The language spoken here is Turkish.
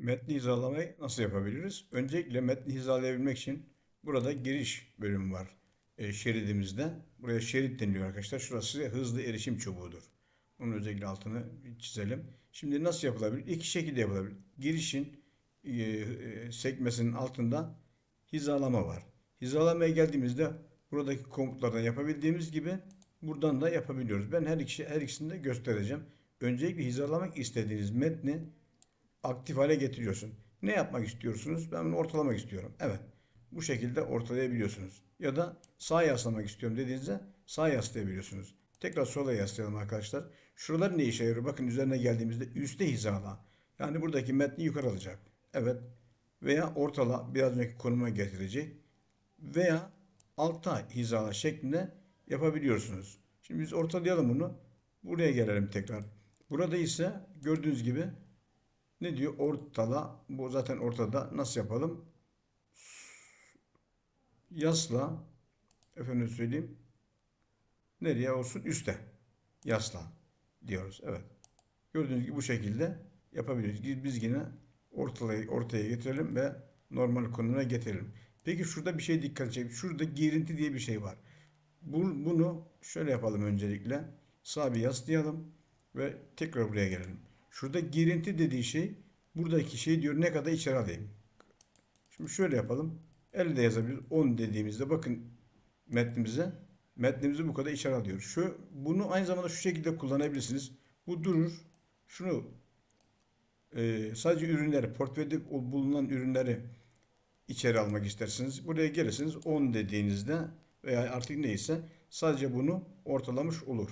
Metni hizalamayı nasıl yapabiliriz? Öncelikle metni hizalayabilmek için burada giriş bölümü var e, şeridimizde. Buraya şerit deniliyor arkadaşlar. Şurası hızlı erişim çubuğudur. Bunun özellikle altını çizelim. Şimdi nasıl yapılabilir? İki şekilde yapılabilir. Girişin e, e, sekmesinin altında hizalama var. Hizalamaya geldiğimizde buradaki komutlardan yapabildiğimiz gibi buradan da yapabiliyoruz. Ben her ikisi her ikisini de göstereceğim. Öncelikle hizalamak istediğiniz metni aktif hale getiriyorsun. Ne yapmak istiyorsunuz? Ben bunu ortalamak istiyorum. Evet. Bu şekilde ortalayabiliyorsunuz. Ya da sağa yaslamak istiyorum dediğinizde sağa yaslayabiliyorsunuz. Tekrar sola yaslayalım arkadaşlar. Şuralar ne işe yarıyor? Bakın üzerine geldiğimizde üste hizala. Yani buradaki metni yukarı alacak. Evet. Veya ortala biraz önceki konuma getirecek. Veya alta hizala şeklinde yapabiliyorsunuz. Şimdi biz ortalayalım bunu. Buraya gelelim tekrar. Burada ise gördüğünüz gibi ne diyor? Ortala. Bu zaten ortada. Nasıl yapalım? Yasla. Efendim söyleyeyim. Nereye olsun? Üste. Yasla diyoruz. Evet. Gördüğünüz gibi bu şekilde yapabiliyoruz. Biz yine ortaya, ortaya getirelim ve normal konumuna getirelim. Peki şurada bir şey dikkat çekin. Şurada girinti diye bir şey var. Bu- Bunu şöyle yapalım öncelikle. Sağ bir yaslayalım ve tekrar buraya gelelim. Şurada girinti dediği şey buradaki şey diyor ne kadar içeri alayım. Şimdi şöyle yapalım. Elde yazabiliriz. 10 dediğimizde bakın metnimize metnimizi bu kadar içeri alıyor. Şu bunu aynı zamanda şu şekilde kullanabilirsiniz. Bu durur. Şunu e, sadece ürünleri, portföyde bulunan ürünleri içeri almak istersiniz. Buraya gelirsiniz 10 dediğinizde veya artık neyse sadece bunu ortalamış olur.